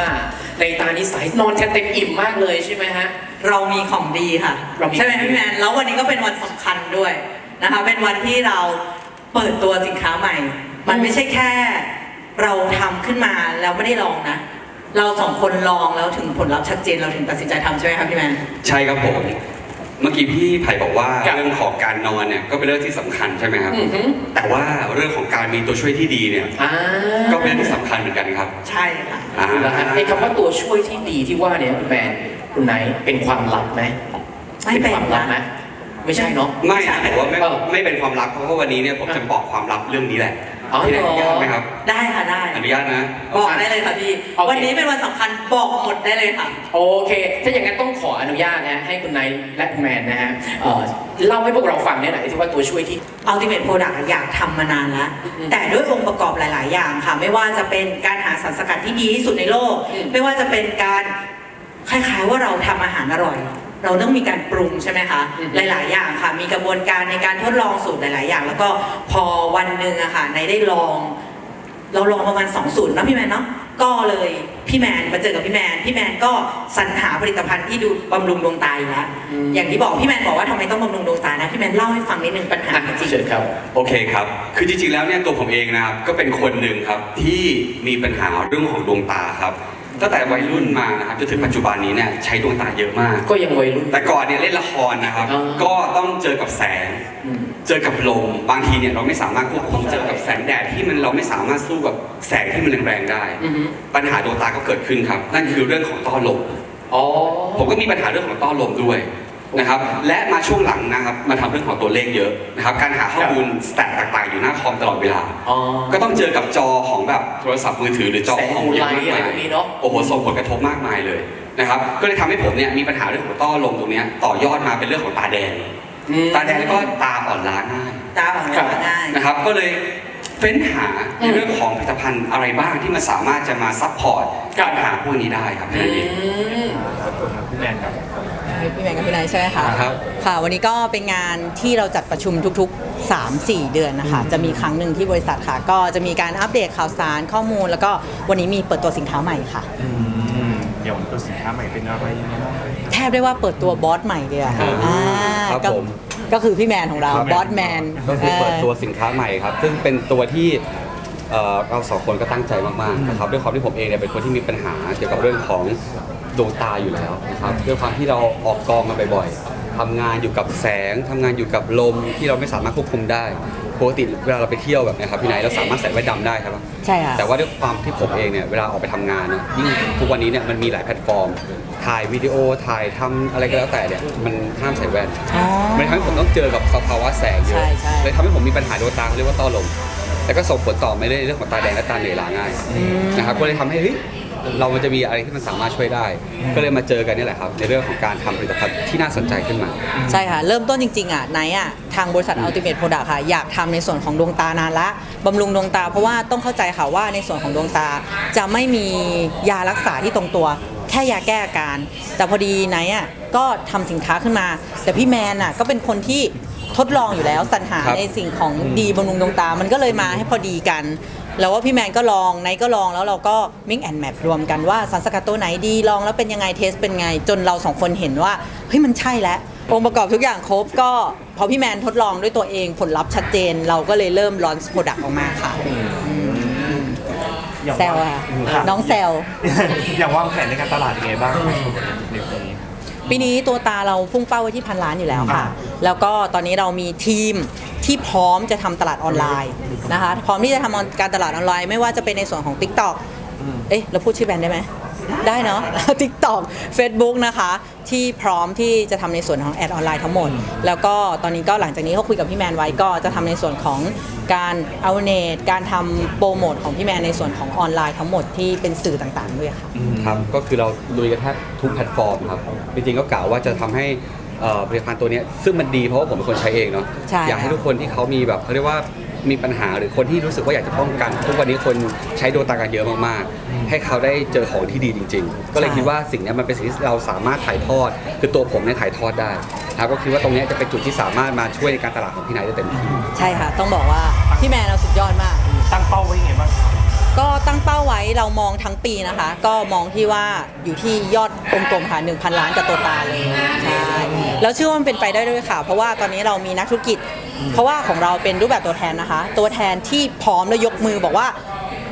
อ่าในตานิสัยนอนกันเต็มอิ่มมากเลยใช่ไหมฮะ เรามีของดีค่ะ เรามี ใช่ไหมพี่แมนแล้ววันนี้ก็เป็นวันสำคัญด้วยนะคะ เป็นวันที่เราเปิดตัวสินค้าใหม่ มันไม่ใช่แค่ เราทำขึ้นมาแล้วไม่ได้ลองนะ เราสองคนลองแล้วถึงผลลัพธ์ชัดเจนเราถึงตัดสินใจทำใช่ไหมครับพี่แมน ใช่ครับผม เมื่อกี้พี่ไผ่บอกว่าครับเรื่องของการนอนเนี่ยก็เป็นเรื่องที่สำคัญใช่ไหมครับ อือหือแต่ว่า เรื่องของการมีตัวช่วยที่ดีเนี่ยอ่าก็เป็นเรื่องที่สำคัญเหมือนกันครับ ใช่ค่ะ อ่าแล้วฮะไอ้คำว่าตัวช่วยที่ดีที่ว่าเนี่ยคุณแมนคุณไนท์เป็นความลับไหมไม่เป็นความลับไหมไม่ใช่เนาะ ไม่นะผมว่าไม่เออไม่เป็นความลับเพราะว่าวันนี้เนี่ยผมจะบอกความลับเรื่องนี้แหละ อ๋อพี่แนนอนุญาตไหมครับ ได้ค่ะได้ อนุญาตนะ บอกได้เลยค่ะพี่ โอเควันนี้เป็นวันสำคัญบอกหมดได้เลยค่ะ โอเค ถ้าอย่างนั้นต้องขออนุญาตนะฮะให้คุณไนท์และคุณแมนนะฮะเอ่อเล่าให้พวกเราฟังเนี่ยหน่อยที่ว่าตัวช่วยที่ Ultimate Product อยากทำมานานแล้ว อืมแต่ด้วยองค์ประกอบหลาย ๆ อย่างค่ะ ไม่ว่าจะเป็นการหาสารสกัดที่ดีที่สุดในโลก อืม ไม่ว่าจะเป็นการคล้าย ๆ ว่าเราทำอาหารอร่อย เราต้องมีการปรุงใช่ไหมคะ หลาย ๆ อย่างค่ะ มีกระบวนการในการทดลองสูตรหลาย ๆ อย่าง แล้วก็พอวันหนึ่งอะค่ะในได้ลอง เราลองประมาณสองสูตรนะพี่แมนเนาะก็เลยพี่แมนมาเจอกับพี่แมน พี่แมนก็สรรหาผลิตภัณฑ์ที่ดูบำรุงดวงตาอยู่แล้วอืมอย่างที่บอกพี่แมนบอกว่าทำไมต้องบำรุงดวงตานะพี่แมนเล่าให้ฟังนิดนึงปัญหาอะจริงเชิญครับโอเคครับ คือจริง ๆ แล้วเนี่ยตัวผมเองนะครับก็เป็นคนหนึ่งครับที่มีปัญหาเรื่องของดวงตาครับ ตั้งแต่วัยรุ่นมานะครับจนถึงปัจจุบันนี้เนี่ยใช้ดวงตาเยอะมาก ก็ยังวัยรุ่น แต่ก่อนเนี่ยเล่นละครนะครับ อ่า ก็ต้องเจอกับแสง อืม เจอกับลมบางทีเนี่ยเราไม่สามารถควบคุมเจอกับแสงแดดที่มันเราไม่สามารถสู้กับแสงที่มันแรงๆได้ อือฮึ ปัญหาดวงตาก็เกิดขึ้นครับ นั่นคือเรื่องของต้อลม อ๋อ ผมก็มีปัญหาเรื่องของต้อลมด้วย นะครับ และมาช่วงหลังนะครับมาทำเรื่องของตัวเลขเยอะนะครับ การหาข้อมูลสแตทต่างๆ อยู่หน้าคอมตลอดเวลา อ๋อ ก็ต้องเจอกับจอของแบบโทรศัพท์มือถือหรือจอแสงของอูเยไลอะมากท์อะไรมายพวกนี้เนาะโอ้โหส่งผลกระทบมากมายเลยนะครับ ก็เลยทำให้ผมเนี่ยมีปัญหาเรื่องของต้อลมตรงเนี้ยต่อยอดมาเป็นเรื่องของตาแดง อืมตาแดงแล้วก็ตาอ่อนล้าง่าย ตาของครัเราบง่าย นะครับก็เลยเฟ้นหาในอืมเรื่องของผลิตภัณฑ์อะไรบ้างที่มันสามารถจะมาซัพพอร์ตครับปัญหาพวกนี้ได้ครับอืแค่นั้นเองมพี่แมนครับ พี่แมนกับพี่นายใช่ไหมคะครับ ค่ะ วันนี้ก็เป็นงานที่เราจัดประชุมทุกๆ 3-4 เดือนนะคะ จะมีครั้งหนึ่งที่บริษัทค่ะ ก็จะมีการอัปเดตข่าวสารข้อมูล แล้วก็วันนี้มีเปิดตัวสินค้าใหม่ค่ะอืมเดี๋ยวตัวสินค้าใหม่เป็นอะไรยังไงบ้างเอ่ยแทบได้ว่าเปิดตัวบอสใหม่เลยอะครับอ่าครับก็ผม ก็คือพี่แมนของเราครับบอสแมน ก็คือเปิดตัวสินค้าใหม่ครับ ซึ่งเป็นตัวที่เอ่อเราสองคนก็ตั้งใจมากๆนะครับด้วยความที่ผมเองเนี่ยเป็นคนที่มีปัญหาเกี่ยวกับเรื่องของ ดวงตาอยู่แล้วนะครับด้วยความที่เราออกกองมาบ่อยๆทำงานอยู่กับแสงทำงานอยู่กับลมที่เราไม่สามารถควบคุมได้ปกติเวลาเราไปเที่ยวแบบเนี้ยครับพี่นายเราสามารถใส่แว่นดำได้ครับ ใช่ค่ะแต่ว่าด้วยความที่ผมเองเนี่ยเวลาออกไปทำงานเนี่ยยิ่งทุกวันนี้เนี่ยมันมีหลายแพลตฟอร์ม ถ่ายวิดีโอถ่ายทำอะไรก็แล้วแต่เนี่ยมันห้ามใส่แว่น อ๋อ มันทำให้ผมต้องเจอกับสภาวะแสงเยใช่อะใช่ เลยทำให้ผมมีปัญหาดวงตาเขาเรียกว่าต้อลม แล้วก็ส่งผลต่อไม่ได้เรื่องของตาแดงและตาเหนื่อยล้าง่ายนะครับ ก็เลยทำให้เฮ้ย เรามันจะมีอะไรที่มันสามารถช่วยได้ ก็เลยมาเจอกันนี่แหละครับ ในเรื่องของการทำผลิตภัณฑ์ที่น่าสนใจขึ้นมา ใช่ค่ะ เริ่มต้นจริง ๆ อะไนท์อะ ทางบริษัท Ultimate Product ค่ะ อยากทำในส่วนของดวงตานานละบำรุงดวงตา เพราะว่าต้องเข้าใจค่ะว่าในส่วนของดวงตาจะไม่มียารักษาที่ตรงตัว แค่ยาแก้อาการ แต่พอดีไนท์อะก็ทำสินค้าขึ้นมา แต่พี่แมนอะก็เป็นคนที่ทดลองอยู่แล้วสรรหาครับ ในสิ่งของดีบำรุงดวงตา มันก็เลยมาให้พอดีกัน แล้วว่าพี่แมนก็ลองไนท์ก็ลองแล้วเราก็ mix and match รวมกันว่าสารสกัดตัวไหนดีลองแล้วเป็นยังไงเทสเป็นไง จนเราสองคนเห็นว่าเฮ้ยมันใช่แล้วองค์ประกอบทุกอย่างครบก็พอพี่แมนทดลองด้วยตัวเองผลลัพธ์ชัดเจน เราก็เลยเริ่มลอนส์โปรดักต์ออกมาค่ะอย่างแซวอะค่ะน้องแซว อย่างวางแผนในการตลาดยังไงบ้างในปีนี้ ปีนี้ตัวตาเราพุ่งเป้าไว้ที่พันล้านอยู่แล้วค่ะอ่าแล้วก็ตอนนี้เรามีทีมที่พร้อมจะทำตลาดออนไลน์นะคะ พร้อมที่จะทำการตลาดออนไลน์ ไม่ว่าจะเป็นในส่วนของ TikTok เอ๊ะเราพูดชื่อแบรนด์ได้ไหม ได้เนาะ TikTok Facebook นะคะ ที่พร้อมที่จะทำในส่วนของแอดออนไลน์ทั้งหมด แล้วก็ตอนนี้ก็หลังจากนี้เขาคุยกับพี่แมนไว้ก็จะทำในส่วนของการเอาเนตการทำโปรโมทของพี่แมนในส่วนของออนไลน์ทั้งหมดที่เป็นสื่อต่างๆด้วยค่ะ ครับ ก็คือเราลุยกันแทบทุกแพลตฟอร์มครับ จริงๆก็กล่าวว่าจะทำให้เอ่อผลิตภัณฑ์ตัวเนี้ยซึ่งมันดีเพราะว่าผมเป็นคนใช้เองเนาะ ใช่อยากให้ทุกคนที่เขามีแบบเขาเรียกว่า มีปัญหาหรือคนที่รู้สึกว่าอยากจะป้องกัน ทุกวันนี้คนใช้ดวงตากันเยอะมากๆ ให้เขาได้เจอของที่ดีจริง ๆ ก็เลยคิดว่าสิ่งเนี้ยมันเป็นสิ่งที่เราสามารถถ่ายทอด คือตัวผมเนี่ยถ่ายทอดได้นะครับก็คิดว่าตรงเนี้ยจะเป็นจุดที่สามารถมาช่วยในการตลาดของพี่นายได้เต็มที่ใช่ค่ะ ต้องบอกว่าพี่แมนเราสุดยอดมาก ตั้งเป้าไว้ยังไงบ้างครับก็ตั้งเป้าไว้เรามองทั้งปีนะคะ ก็มองที่ว่าอยู่ที่ยอด กลมๆค่ะ1,000 ล้านกับตัวตาเลยใช่แล้วเชื่อว่ามันเป็นไปได้ด้วยค่ะ เพราะว่าตอนนี้เรามีนักธุรกิจ เพราะว่าของเราเป็นรูปแบบตัวแทนนะคะ ตัวแทนที่พร้อมแล้วยกมือบอกว่า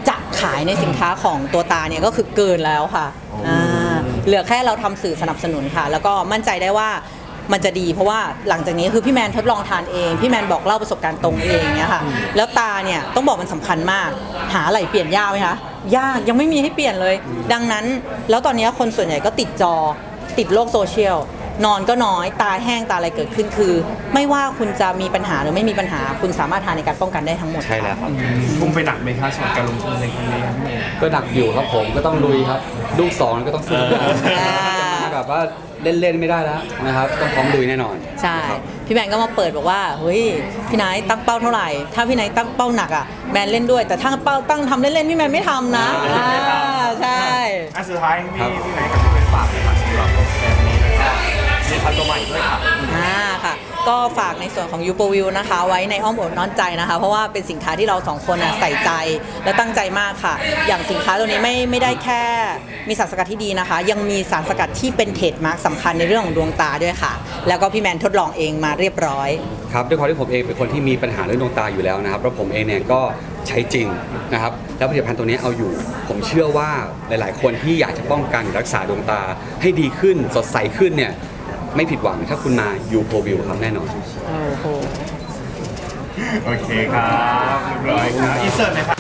จะขายในสินค้าของตัวตาเนี่ยก็คือเกินแล้วค่ะอ่าเหลือแค่เราทำสื่อสนับสนุนค่ะ แล้วก็มั่นใจได้ว่ามันจะดี เพราะว่าหลังจากนี้คือพี่แมนทดลองทานเอง พี่แมนบอกเล่าประสบการณ์ตรงเองเนี่ยค่ะ แล้วตาเนี่ยต้องบอกมันสำคัญมาก หาอะไรเปลี่ยนยากไหมคะ ยากยังไม่มีให้เปลี่ยนเลย ดังนั้นแล้วตอนนี้คนส่วนใหญ่ก็ติดจอ ติดโลกโซเชียล นอนก็น้อย ตาแห้งตาอะไรเกิดขึ้นคือ ไม่ว่าคุณจะมีปัญหาหรือไม่มีปัญหา คุณสามารถทานในการป้องกันได้ทั้งหมด ใช่แล้วครับ ทุ่มไปหนักไหมคะสำหรับการลงทุนในครั้งนี้ครับพี่เมย์ก็หนักอยู่ครับผมก็ต้องลุยครับลูกสองก็ต้องสู้จะมา แบบว่าเล่นๆไม่ได้แล้วนะครับ ต้องพร้อมลุยแน่นอนใช่ครับ พี่แมนก็มาเปิดบอกว่าเฮ้ยพี่นายตั้งเป้าเท่าไหร่ ถ้าพี่นายตั้งเป้าหนักอะแมนเล่นด้วย แต่ถ้าเป้าตั้งทำเล่นๆพี่แมนไม่ทำนะอ่า อ่าใช่ อันสุดท้ายครัพี่บ พี่ไหนกับพี่เป็นฝากเลยค่ะสำหรับแบบนี้นะครับมีพันตัวใหม่ด้วยค่ะอ่าค่ะ ก็ฝากในส่วนของยูโปวิวนะคะ ไว้ในอ้อมอกน้อมใจนะคะ เพราะว่าเป็นสินค้าที่เราสองคนน่ะใส่ใจและตั้งใจมากค่ะ อย่างสินค้าตัวนี้ไม่ไม่ได้แค่มีสารสกัดที่ดีนะคะ ยังมีสารสกัดที่เป็นเทรดมาร์กสำคัญในเรื่องของดวงตาด้วยค่ะ แล้วก็พี่แมนทดลองเองมาเรียบร้อย ครับด้วยความที่ผมเองเป็นคนที่มีปัญหาเรื่องดวงตาอยู่แล้วนะครับแล้วผมเองเนี่ยก็ใช้จริงนะครับแล้วผลิตภัณฑ์ตัวนี้เอาอยู่ ผมเชื่อว่าหลาย ๆ คนที่อยากจะป้องกันรักษาดวงตาให้ดีขึ้นสดใสขึ้นเนี่ย ไม่ผิดหวังถ้าคุณมายูโ v วิวครับแน่นอน โอ้โห โอเคครับเรียบร้อยครับอินเสิร์ตเลยครับ